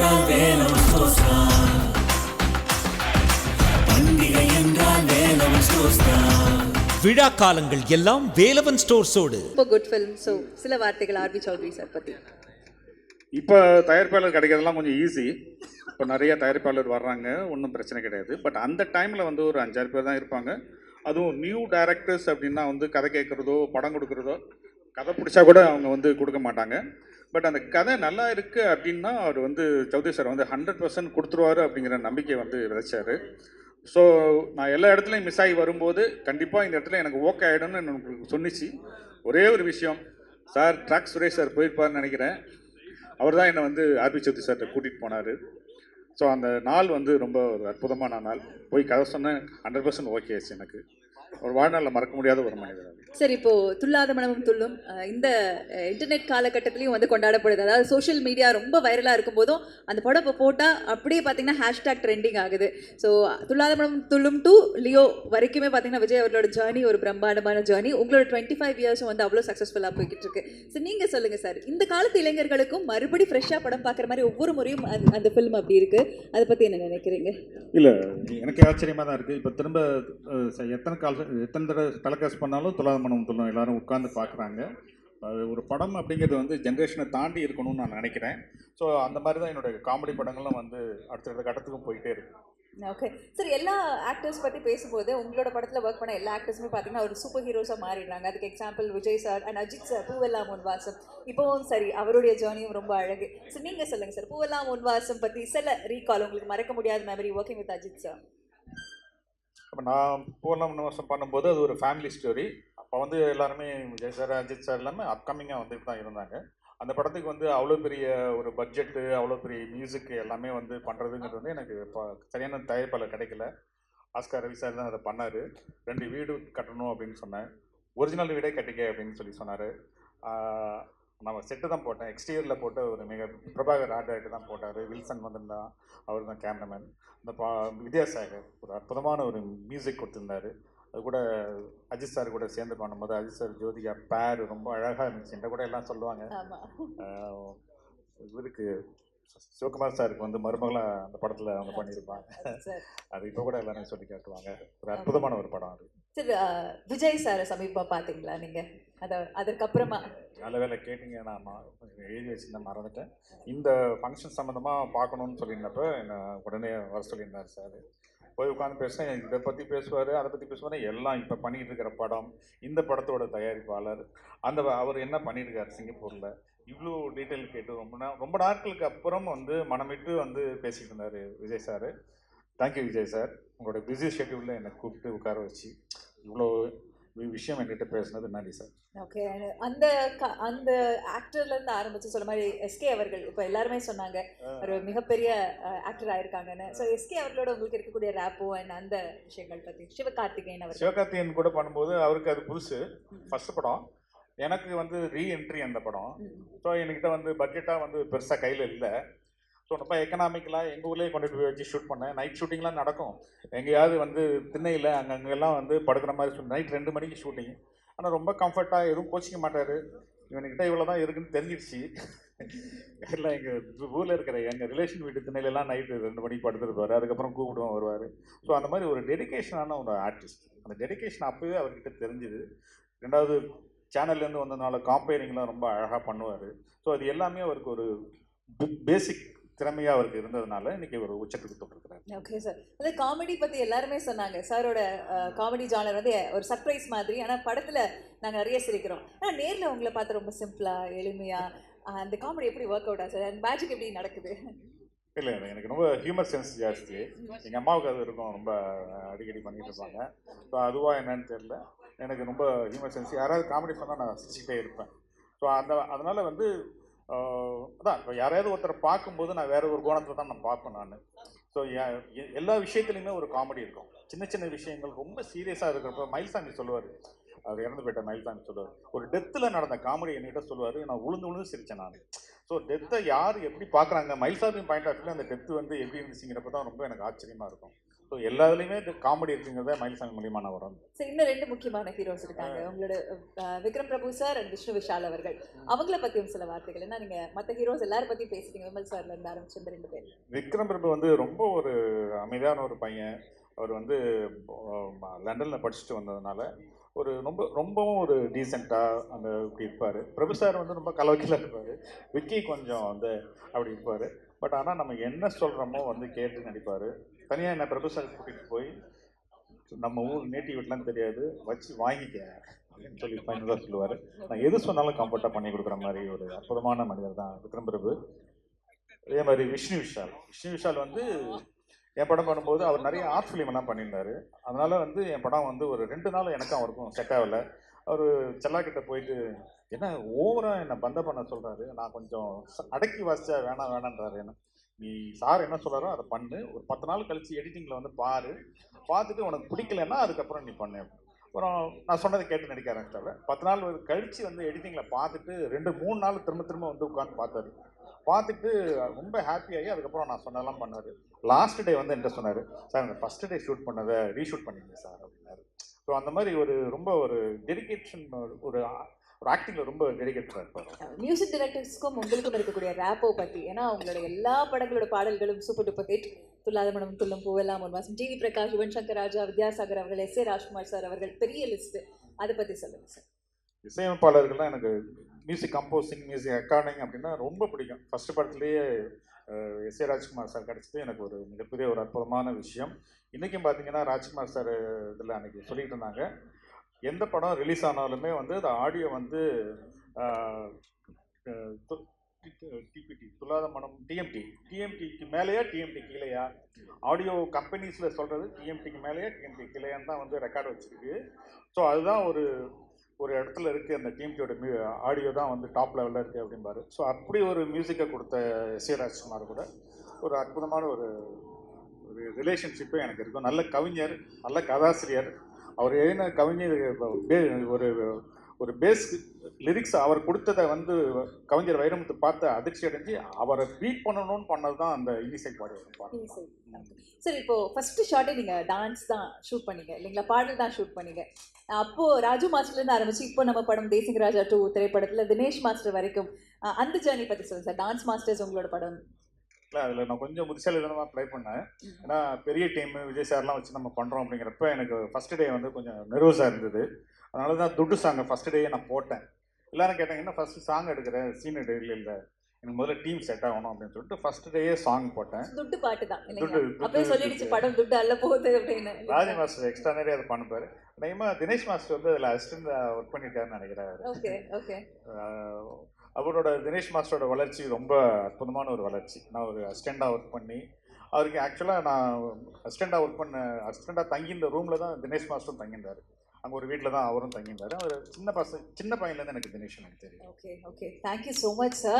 என்றால் வேலம் ஸ்டோர்ஸ் தான் பண்டிகை என்றால் வேலம் ஸ்டோர்ஸ் தான் விழா காலங்கள் எல்லாம் வேலவன் ஸ்டோர்ஸோடு. ரொம்ப குட் ஃபிலிம் ஸோ சில வார்த்தைகள் ஆர்பி சௌத்ரி சார் பற்றி இப்போ தயாரிப்பாளர் கிடைக்கிறதெல்லாம் கொஞ்சம் ஈஸி இப்போ நிறைய தயாரிப்பாளர் வர்றாங்க ஒன்றும் பிரச்சனை கிடையாது. பட் அந்த டைமில் வந்து ஒரு அஞ்சாறு பேர் தான் இருப்பாங்க. அதுவும் நியூ டைரக்டர்ஸ் அப்படின்னா வந்து கதை கேட்குறதோ படம் கொடுக்குறதோ கதை பிடிச்சா கூட அவங்க வந்து கொடுக்க மாட்டாங்க. பட் அந்த கதை நல்லா இருக்குது அப்படின்னா அவர் வந்து சௌத்ரி சார் வந்து ஹண்ட்ரட் பர்சன்ட் கொடுத்துருவாரு அப்படிங்கிற நம்பிக்கை வந்து விதைச்சாரு. ஸோ நான் எல்லா இடத்துலையும் மிஸ் ஆகி வரும்போது கண்டிப்பாக இந்த இடத்துல எனக்கு ஓகே ஆகிடும்னு எனக்கு சொன்னிச்சு. ஒரே ஒரு விஷயம் சார் ட்ராக் சுரேஷ் சார் போயிருப்பாருன்னு நினைக்கிறேன். அவர் தான் என்னை வந்து ஆர்பி சௌத்ரி சார்கிட்ட கூட்டிகிட்டு போனார். ஸோ அந்த நாள் வந்து ரொம்ப ஒரு அற்புதமான நாள். போய் கதை சொன்னேன் ஹண்ட்ரட் பர்சன்ட் ஓகே ஆச்சு எனக்கு. ஒரு வாழ்நாளில் மறக்க முடியாத ஒரு மனிதர் சார் இப்போ துல்லாத மனமும் துள்ளும். இந்த இன்டர்நெட் காலகட்டத்திலையும் வந்து கொண்டாடப்படுது. அதாவது சோஷியல் மீடியா ரொம்ப வைரலாக இருக்கும்போதும் அந்த படம் இப்போ போட்டால் அப்படியே பார்த்தீங்கன்னா ஹேஷ்டாக் ட்ரெண்டிங் ஆகுது. So Thulladha Manamum Thullum to Leo வரைக்குமே பார்த்தீங்கன்னா விஜய் அவர்களோட ஜேர்னி ஒரு பிரம்மாண்டமான ஜேர்னி உங்களோட டுவெண்ட்டி ஃபைவ் இயர்ஸும் வந்து அவ்வளோ சக்ஸஸ்ஃபுல்லாக போய்கிட்டு இருக்கு. ஸோ நீங்கள் சொல்லுங்கள் சார் இந்த காலத்து இளைஞர்களுக்கும் மறுபடி ஃப்ரெஷ்ஷாக படம் பார்க்குற மாதிரி ஒவ்வொரு முறையும் அந்த- ஃபிலிம் அப்படி இருக்கு. அதை பற்றி என்ன நினைக்கிறீங்க? இல்லை எனக்கு ஆச்சரியமாக தான் இருக்குது இப்போ திரும்ப எத்தனை கால் எத்தனை தடவை டெலகாஸ்ட் பண்ணாலும் துலாத மனம் துள்ளும் எல்லாரும் உட்காந்து பார்க்குறாங்க. அது ஒரு படம் அப்படிங்கிறது வந்து ஜென்ரேஷனை தாண்டி இருக்கணும்னு நான் நினைக்கிறேன். ஸோ அந்த மாதிரி தான் என்னுடைய காமெடி படங்களும் வந்து அடுத்தடுத்த கட்டத்துக்கும் போயிட்டே இருக்கு. ஓகே சார் எல்லா ஆக்டர்ஸ் பற்றி பேசும்போது உங்களோட படத்தில் ஒர்க் பண்ண எல்லா ஆக்டர்ஸுமே பார்த்தீங்கன்னா ஒரு சூப்பர் ஹீரோஸாக மாறிடுறாங்க. அதுக்கு example Vijay sir and Ajith sir Poovellam Unvasam இப்போவும் சரி அவருடைய ஜேர்னியும் ரொம்ப அழகு. ஸோ நீங்கள் சொல்லுங்கள் சார் பூவெல்லாம் உன்வாசம் பற்றி சில ரீகால் உங்களுக்கு மறக்க முடியாத memory working with Ajith sir அப்போ நான் பூர்ணம் நிவாசம் பண்ணும்போது அது ஒரு ஃபேமிலி ஸ்டோரி அப்போ வந்து எல்லாருமே விஜய் சார் அஜித் சார் எல்லாமே அப்கமிங்காக வந்துட்டு தான் இருந்தாங்க. அந்த படத்துக்கு வந்து அவ்வளோ பெரிய ஒரு பட்ஜெட்டு அவ்வளோ பெரிய மியூசிக் எல்லாமே வந்து பண்ணுறதுங்கிறது வந்து எனக்கு இப்போ சரியான தயாரிப்பாளர் கிடைக்கல. ஆஸ்கார் ரவி சார் தான் அதை பண்ணார். ரெண்டு வீடு கட்டணும் அப்படின்னு சொன்னேன். ஒரிஜினல் வீடே கட்டிக்க அப்படின்னு சொல்லி சொன்னார். நம்ம செட்டு தான் போட்டேன். எக்ஸ்டீரியரில் போட்டு ஒரு மிக பிரபாகர் ஆர்ட் டைரக்டர் தான் போட்டார். வில்சன் வந்திருந்தான் அவர் தான் கேமராமேன் இந்த பா வித்யாசாகர் ஒரு அற்புதமான ஒரு மியூசிக் கொடுத்துருந்தாரு. அது கூட அஜித் சார் கூட சேர்ந்து பண்ணும்போது அஜித் சார் ஜோதிகா பேர் ரொம்ப அழகாக இருந்துச்சு. என்ற கூட எல்லாம் சொல்லுவாங்க. இவருக்கு சிவகுமார் சாருக்கு வந்து மருமகளாக அந்த படத்தில் அவங்க பண்ணியிருப்பாங்க. அது இப்போ கூட எல்லாரும் சொல்லி காட்டுவாங்க. ஒரு அற்புதமான ஒரு படம் அது. சார் விஜய் சார் சமீபமாக பார்த்தீங்களா நீங்கள் அதை அதற்கப்புறமா. நல்ல வேலை கேட்டீங்க நான் மா- எழுதி வச்சுருந்தேன் மறந்துட்டேன். இந்த ஃபங்க்ஷன் சம்மந்தமாக பார்க்கணுன்னு சொல்லியிருந்தப்ப என்னை உடனே வர சொல்லியிருந்தார் சார். போய் உட்காந்து பேசுகிறேன் இதை பற்றி பேசுவார் அதை பற்றி பேசுவார் எல்லாம் இப்போ பண்ணிகிட்டு இருக்கிற படம் இந்த படத்தோட தயாரிப்பாளர் அந்த அவர் என்ன பண்ணியிருக்காரு சிங்கப்பூரில்? இவ்வளோ டீட்டெயில் கேட்டு ரொம்ப நா ரொம்ப நாட்களுக்கு அப்புறம் வந்து மனமிட்டு வந்து பேசிகிட்டு இருந்தார் Vijay sir. Thank you Vijay sir. உங்களோட பிஸி ஷெட்யூலில் என்னை கூப்பிட்டு உட்கார வச்சு இவ்வளோ விஷயம் என்கிட்ட பேசுனது நன்றி சார். ஓகே அந்த அந்த ஆக்டர்ல இருந்து ஆரம்பிச்சு சொல்ல மாதிரி எஸ்கே அவர்கள் இப்போ எல்லாருமே சொன்னாங்க ஒரு மிகப்பெரிய ஆக்டர் ஆயிருக்காங்கன்னு. ஸோ எஸ்கே அவர்களோட உங்களுக்கு இருக்கக்கூடிய ரேப்போ அண்ட் அந்த விஷயங்கள் பத்தி சிவகார்த்திகேயன் அவர்கள். சிவகார்த்திகேயன் கூட பண்ணும்போது அவருக்கு அது புதுசு. ஃபர்ஸ்ட் படம். எனக்கு வந்து ரீஎன்ட்ரி அந்த படம். ஸோ என்கிட்ட வந்து பட்ஜெட்டாக வந்து பெருசாக கையில் இல்லை. ஸோ ரொம்ப எக்கனாமிக்கலாக எங்கள் ஊர்லேயே கொண்டு போய் வச்சு ஷூட் பண்ணேன். நைட் ஷூட்டிங்லாம் நடக்கும். எங்கேயாவது வந்து திண்ணையில் அங்கங்கெல்லாம் வந்து படுக்கிற மாதிரி நைட் ரெண்டு மணிக்கு ஷூட்டிங் ஆனால் ரொம்ப கம்ஃபர்ட்டாக எதுவும் கோச்சிக்க மாட்டார். இவனுக்கிட்ட இவ்வளோ தான் இருக்குன்னு தெரிஞ்சிடுச்சு. எல்லாம் எங்கள் ஊரில் இருக்கிற எங்கள் ரிலேஷன் வீட்டு திண்ணையிலலாம் நைட்டு ரெண்டு மணிக்கு படுத்துருப்பாரு. அதுக்கப்புறம் கூப்பிடுவோம் வருவார். ஸோ அந்த மாதிரி ஒரு டெடிகேஷனான ஒரு ஆர்டிஸ்ட் அந்த டெடிகேஷன் அப்போவே அவர்கிட்ட தெரிஞ்சுது. ரெண்டாவது சேனல்லேருந்து வந்ததுனால காம்பேரிங்லாம் ரொம்ப அழகாக பண்ணுவார். ஸோ அது எல்லாமே அவருக்கு ஒரு பேசிக் திறமையாக அவருக்கு இருந்ததுனால இன்னைக்கு ஒரு உச்சத்துக்கு தொட்டிருக்கிறார். ஓகே சார் அது காமெடி பத்தி எல்லாருமே சொன்னாங்க. சாரோட காமெடி ஜானர் வந்து ஒரு சர்ப்ரைஸ் மாதிரி. ஆனா படத்துல நாங்க நிறைய சிரிக்கிறோம். ஆனா நேர்ல உங்களை பார்த்து ரொம்ப சிம்பிளா எளிமையா அஹ், அந்த காமெடி எப்படி ஒர்க் அவுட் ஆகுது அண்ட் மேஜிக் எப்படி நடக்குது? இல்லை இல்லை. எனக்கு ரொம்ப ஹியூமர் சென்ஸ் ஜாஸ்தி. எங்கள் அம்மாவுக்கு அது இருக்கும். ரொம்ப அடிக்கடி பண்ணிட்டு இருப்பாங்க. ஸோ அதுவா என்னன்னு தெரியல. எனக்கு ரொம்ப ஹியூமர் சென்ஸ் யாராவது காமெடி சொன்னால் நான் சிரிச்சுட்டே இருப்பேன். ஸோ அந்த அதனால் வந்து அதான் இப்போ யாரையாவது ஒருத்தரை பார்க்கும்போது நான் வேறு ஒரு கோணத்தில் தான் நான் பார்ப்பேன் நான். ஸோ எல்லா விஷயத்துலையுமே ஒரு காமெடி இருக்கும். சின்ன சின்ன விஷயங்கள் ரொம்ப சீரியஸாக இருக்கிறப்ப மயில்சாமி சொல்லுவார். அவர் இறந்து போயிட்ட மயில்சாமி சொல்லுவார். ஒரு டெத்தில் நடந்த காமெடி என்கிட்ட சொல்லுவார். நான் உளுந்து உளுந்து சிரித்தேன் நான். ஸோ டெத்தை யார் எப்படி பார்க்குறாங்க? மயில்சாமி பாயிண்ட் ஆஃப் வியூவில் அந்த டெத்து வந்து எப்படி இருந்துச்சுங்கிறப்ப தான் ரொம்ப எனக்கு ஆச்சரியமாக இருக்கும். ஸோ எல்லாத்துலேயுமே இந்த காமெடி இருக்குங்கிறத மயில்சாமி மூலியமாக நான் வரும் சரி இன்னும் ரெண்டு முக்கியமான ஹீரோஸ் இருக்காங்க. உங்களோட விக்ரம் பிரபு சார் அண்ட் விஷ்ணு விஷால் அவர்கள். அவங்கள பத்தியும் சில வார்த்தைகள். ஏன்னா நீங்க மத்த ஹீரோஸ் எல்லாரும் பத்தி பேசுறீங்க விமல் சார்ல இருந்து ஆரம்பிச்சு இந்த ரெண்டு பேர். விக்ரம் பிரபு வந்து ரொம்ப ஒரு அமைதியான ஒரு பையன். அவர் வந்து லண்டனில் படிச்சுட்டு வந்ததுனால ஒரு ரொம்ப ரொம்பவும் ஒரு டீசெண்டாக அந்த இப்படி இருப்பார். பிரபு சார் வந்து ரொம்ப கலவக்கிலாக இருப்பார். விக்கி கொஞ்சம் வந்து அப்படி இருப்பார். பட் ஆனால் நம்ம என்ன சொல்கிறோமோ வந்து கேட்டு நடிப்பார். தனியாக என்ன ப்ரொஃபஸர் கூட்டிகிட்டு போய் நம்ம ஊர் நேட்டிவ் வீட்லாம் தெரியாது வச்சு வாங்கிக்க அப்படின்னு சொல்லி ஃபைனலாக சொல்லுவார். நான் எது சொன்னாலும் கம்ஃபர்ட்டாக பண்ணி கொடுக்குற மாதிரி ஒரு அற்புதமான மனிதர் தான் விக்ரம் பிரபு. அதே மாதிரி விஷ்ணு விஷால். விஷ்ணு விஷால் வந்து என் படம் பண்ணும்போது அவர் நிறைய ஆர்ட் ஃபிலிம் எல்லாம் பண்ணியிருந்தாரு. வந்து என் படம் வந்து ஒரு ரெண்டு நாள் எனக்கும் அவருக்கும் செட் ஆகல. அவர் செல்லாக்கிட்ட போயிட்டு என்ன ஓவராக என்னை பந்த பண்ண சொல்கிறாரு நான் கொஞ்சம் அடக்கி வாசிச்சா வேணாம் வேணான்றாரு என்ன நீ சார் என்ன சொல்கிறாரோ அதை பண்ணு. ஒரு பத்து நாள் கழிச்சு எடிட்டிங்கில் வந்து பாரு. பார்த்துட்டு உனக்கு பிடிக்கலன்னா அதுக்கப்புறம் நீ பண்ணு. அப்புறம் நான் சொன்னதை கேட்டு நடிக்க ஆரம்பிச்சாரு பத்து நாள் கழித்து கழிச்சு வந்து எடிட்டிங்கில் பார்த்துட்டு ரெண்டு மூணு நாள் திரும்ப திரும்ப வந்து உட்காந்து பார்த்தாரு. பார்த்துட்டு ரொம்ப ஹாப்பியாகி அதுக்கப்புறம் நான் சொன்னதெல்லாம் பண்ணார். லாஸ்ட் டே வந்து என்கிட்ட சொன்னார் சார் இந்த ஃபஸ்ட் டே ஷூட் பண்ணதை ரீஷூட் பண்ணிங்க சார் அப்படின்னாரு. ஸோ அந்த மாதிரி ஒரு ரொம்ப ஒரு டெடிகேஷன் ஒரு ஒரு ஆக்டிங்கில் ரொம்ப டெடிகேட்டடாக இருப்பார். மியூசிக் டைரக்டர்ஸ்க்கும் உங்களுக்கும் இருக்கக்கூடிய ரேப்போ பத்தி ஏன்னா உங்களோட எல்லா படங்களோட பாடல்களும் super duper hit Thullatha Manam துள்ளும் பூவெல்லாம் ஒரு மாசம். ஜிவி பிரகாஷ் யுவன் சங்கர் ராஜா வித்யாசாகர் அவர்கள் எஸ் ஏ ராஜ்குமார் சார் அவர்கள் பெரிய லிஸ்ட் அதை பத்தி சொல்லுங்க சார் இசையமைப்பாளர்கள்லாம் எனக்கு மியூசிக் கம்போசிங் மியூசிக் ரெக்கார்டிங் அப்படின்னா ரொம்ப பிடிக்கும். ஃபர்ஸ்ட் படத்துலேயே எஸ் ஏ ராஜ்குமார் சார் கிடச்சது எனக்கு ஒரு மிகப்பெரிய ஒரு அற்புதமான விஷயம். இன்றைக்கும் பார்த்தீங்கன்னா ராஜ்குமார் சார் இதில் அன்றைக்கி சொல்லிட்டு இருந்தாங்க. எந்த படம் ரிலீஸ் ஆனாலுமே வந்து அந்த ஆடியோ வந்து டிபிடி துல்லாத மனம் டிஎம்டி டிஎம்டிக்கு மேலேயா டிஎம்டி கீழேயா? ஆடியோ கம்பெனிஸில் சொல்கிறது டிஎம்டிக்கு மேலேயா டிஎம்டி கீழேயான்னு தான் வந்து ரெக்கார்டு வச்சுருக்கு. ஸோ அதுதான் ஒரு ஒரு இடத்துல இருக்குது அந்த டிஎம்டியோட மியூ ஆடியோ தான் வந்து டாப் லெவலில் இருக்குது அப்படிம்பாரு. ஸோ அப்படி ஒரு மியூசிக்கை கொடுத்த எஸ் ராஜ்குமார் கூட ஒரு அற்புதமான ஒரு ஒரு ரிலேஷன்ஷிப்பே எனக்கு இருக்கும். நல்ல கவிஞர் நல்ல கதாசிரியர். அவர் எழுதின கவிஞர் ஒரு ஒரு பேஸ் லிரிக்ஸ் அவர் கொடுத்ததை வந்து கவிஞர் வைரமுத்து பார்த்து அதிர்ச்சி அடைஞ்சு அவரை பீட் பண்ணணும்னு பண்ணது தான் அந்த இனிசை பாடல் சார் இப்போ ஃபர்ஸ்ட் ஷார்ட்டே நீங்க டான்ஸ் தான் ஷூட் பண்ணீங்க இல்லைங்களா? பாடல் தான் ஷூட் பண்ணீங்க. அப்போ ராஜு மாஸ்டர்லேருந்து ஆரம்பிச்சு இப்போ நம்ம படம் தேசிங் ராஜா டூ திரைப்படத்தில் தினேஷ் மாஸ்டர் வரைக்கும் அந்த ஜேர்னி பற்றி சொல்லுங்க சார் டான்ஸ் மாஸ்டர்ஸ் உங்களோட படம். இல்லை அதில் நான் கொஞ்சம் புத்திசாலித்தனமாக ட்ரை பண்ணேன். ஏன்னா பெரிய டீம் விஜய் சார்லாம் வச்சு நம்ம பண்ணுறோம் அப்படிங்கிறப்ப எனக்கு ஃபஸ்ட் டே வந்து கொஞ்சம் நெர்வஸாக இருந்தது. அதனால தான் துட்டு சாங்கை ஃபஸ்ட் டேயே நான் போட்டேன். எல்லாரும் கேட்டாங்க என்ன ஃபஸ்ட்டு சாங் எடுக்கிறேன் சீன் எடு. இல்லை இல்லை. எனக்கு முதல்ல டீம் செட் ஆகணும் அப்படின்னு சொல்லிட்டு ஃபஸ்ட் டேயே சாங் போட்டேன். துட்டு பாட்டு தான். அப்பவே சொல்லிடுச்சு. படம் துட்டு அல்ல போகுது அப்படின்னு. ராஜி மாஸ்டர் எக்ஸ்ட்ரா நிறைய அதை பண்ணுப்பாரு. நயமாக தினேஷ் மாஸ்டர் வந்து அதில் அசிஸ்டன்ட் ஒர்க் பண்ணியிருக்காருன்னு நினைக்கிறாரு ஓகே ஓகே. அவரோட தினேஷ் மாஸ்டரோட வளர்ச்சி ரொம்ப அற்புதமான ஒரு வளர்ச்சி. நான் ஒரு அசிஸ்டண்டாக ஒர்க் பண்ணி அவருக்கு ஆக்சுவலாக நான் அசிஸ்டண்டாக ஒர்க் பண்ண அசிஸ்டண்டாக தங்கியிருந்த ரூமில் தான் தினேஷ் மாஸ்டரும் தங்கியிருந்தார். அங்கே ஒரு வீட்டில் தான் அவரும் தங்கியிருந்தார். அவர் சின்ன பசங்க சின்ன பையன்லேருந்து எனக்கு தினேஷ் எனக்கு தெரியும். Okay okay thank you so much sir